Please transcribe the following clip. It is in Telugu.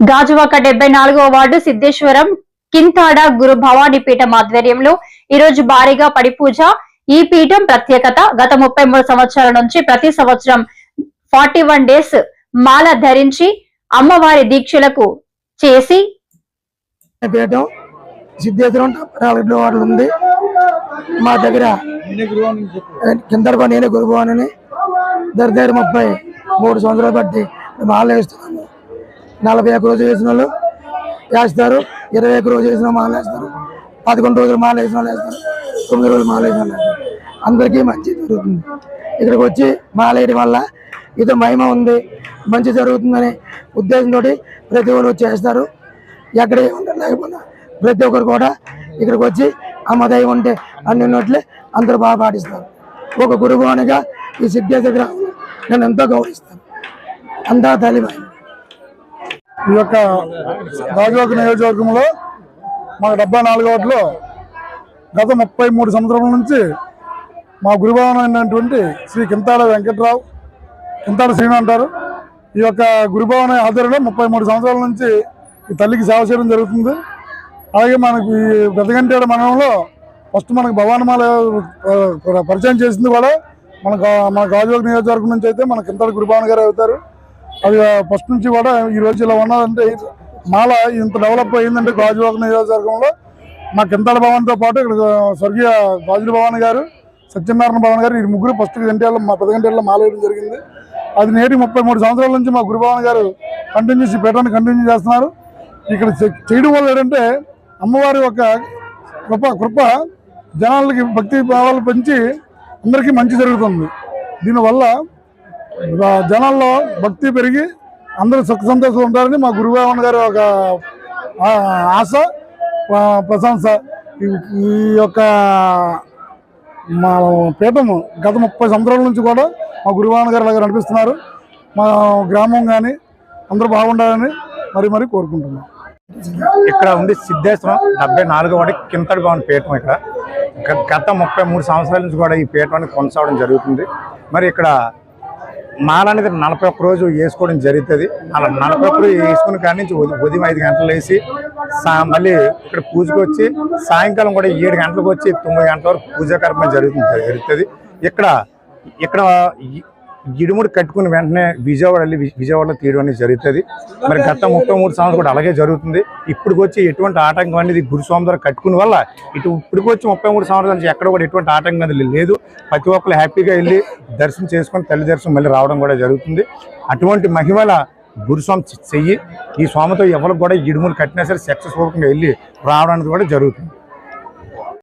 గాజువాక డెబ్బై నాలుగవ వార్డు సిద్ధేశ్వరం కింతాడ గురు భవానీ పీఠం ఆధ్వర్యంలో ఈరోజు భారీగా పడి పూజ. ఈ పీఠం ప్రత్యేకత గత ముప్పై మూడు సంవత్సరాల నుంచి ప్రతి సంవత్సరం ఫార్టీ వన్ డేస్ మాల ధరించి అమ్మవారి దీక్షలకు చేసి పీఠం సిద్ధేశ్వరం ఉంది. మా దగ్గర కిందకు నేనే గురుభవనని. దగ్గర దగ్గర ముప్పై మూడు సంవత్సరాలు బట్టి మాల వేస్తున్నాను. నలభై ఒక్క రోజు వేసిన వాళ్ళు వేస్తారు ఇరవై ఒక్క రోజు వేసిన మాల వేస్తారు పదకొండు రోజులు మాల వేసిన వాళ్ళు వేస్తారు తొమ్మిది రోజులు మాల వేసిన వాళ్ళు వేస్తారు. అందరికీ మంచి జరుగుతుంది. ఇక్కడికి వచ్చి మాల వేయడం వల్ల ఇది మహిమ ఉంది మంచి జరుగుతుందనే ఉద్దేశంతో ప్రతి ఒక్కరు వచ్చి వేస్తారు. ఎక్కడ ఏముంటారు లేకపోయినా ప్రతి ఒక్కరు కూడా ఇక్కడికి వచ్చి అమ్మ ఉంటే అన్ని ఉన్నట్లే అందరూ బాగా పాటిస్తారు. ఒక గురువు అనగా ఈ సిద్ధేశ్వర గ్రామం నేను ఎంతో గౌరవిస్తాను. అంతా తల్లి మహిమ. ఈ యొక్క గాజువాక నియోజకవర్గంలో మా డెబ్బై నాలుగు వాటిలో గత ముప్పై మూడు సంవత్సరాల నుంచి మా గురుభవనం అయినటువంటి శ్రీ కింతాడ వెంకట్రావు కింతాడ శ్రీను అంటారు. ఈ యొక్క గురుభవన ఆధ్వర్యంలో ముప్పై మూడు సంవత్సరాల నుంచి ఈ తల్లికి సేవ చేయడం జరుగుతుంది. అలాగే మనకు ఈ పెద్దగంటేడ మండలంలో ఫస్ట్ మనకు భవానమాల పరిచయం చేసింది కూడా మన మన గాజువాక నియోజకవర్గం నుంచి అయితే మన కింతాడ గురుభవన్ గారు అవుతారు. అది ఫస్ట్ నుంచి కూడా ఈ ఇలా ఉన్నదంటే మాల ఇంత డెవలప్ అయిందంటే గాజువాక నియోజకవర్గంలో మా కింతాడ భవన్తో పాటు ఇక్కడ స్వర్గీయ గాజుల భవన్ గారు సత్యనారాయణ భవన్ గారు ఈ ముగ్గురు ఫస్ట్ గంటల్లో మా పది గంటల్లో మాల వేయడం జరిగింది. అది నేటి ముప్పై మూడు సంవత్సరాల నుంచి మా గురుభవన్ గారు కంటిన్యూస్ ఈ పీఠాన్ని కంటిన్యూ చేస్తున్నారు. ఇక్కడ చేయడం వల్ల ఏంటంటే అమ్మవారి యొక్క కృప కృప జనాలకి భక్తి భావాలు పెంచి అందరికీ మంచి జరుగుతుంది. దీనివల్ల జనాల్లో భక్తి పెరిగి అందరూ సుఖ సంతోషాలు ఉంటారని మా గురుభవన్ గారి ఒక ఆశ ప్రశంస. ఈ- యొక్క మా పీఠము గత ముప్పై సంవత్సరాల నుంచి కూడా మా గురువాన గారు అలాగే నడిపిస్తున్నారు. మా గ్రామం కానీ అందరూ బాగుండాలని మరి మరి కోరుకుంటున్నాం. ఇక్కడ ఉంది సిద్ధేశ్వరం డెబ్బై నాలుగో వాటి కింతడి భవన్ పీఠం ఇక్కడ. గ- గత ముప్పై మూడు సంవత్సరాల నుంచి కూడా ఈ పీఠాన్ని కొనసాగడం జరుగుతుంది. మరి ఇక్కడ మాల అనేది నలభై ఒక్క రోజు వేసుకోవడం జరుగుతుంది. అలా నలభై ఒక్క రోజు వేసుకుని కాడి నుంచి ఉదయం ఉదయం ఐదు గంటలు వేసి సా మళ్ళీ ఇక్కడ పూజకు వచ్చి సాయంకాలం కూడా ఏడు గంటలకు వచ్చి తొమ్మిది గంటల వరకు పూజా కార్యక్రమం జరుగుతుంది జరుగుతుంది. ఇక్కడ ఇక్కడ ఇడుముడు కట్టుకుని వెంటనే విజయవాడ వెళ్ళి విజయవాడలో తీయడం అనేది జరుగుతుంది. మరి గత ముప్పై మూడు సంవత్సరాలు కూడా అలాగే జరుగుతుంది. ఇప్పటికొచ్చి వచ్చి ఎటువంటి ఆటంకం అనేది గురుస్వామి ద్వారా కట్టుకుని వల్ల ఇటు ఇప్పటికి వచ్చి ముప్పై మూడు సంవత్సరాల నుంచి ఎక్కడ కూడా ఎటువంటి ఆటంకం అనేది లేదు. ప్రతి ఒక్కరు హ్యాపీగా వెళ్ళి దర్శనం చేసుకొని తల్లి దర్శనం మళ్ళీ రావడం కూడా జరుగుతుంది. అటువంటి మహిమల గురుస్వామి చెయ్యి ఈ స్వామితో ఎవరికి కూడా ఇడుములు కట్టినా సరే సక్సెస్ఫుల్గా వెళ్ళి రావడానికి కూడా జరుగుతుంది.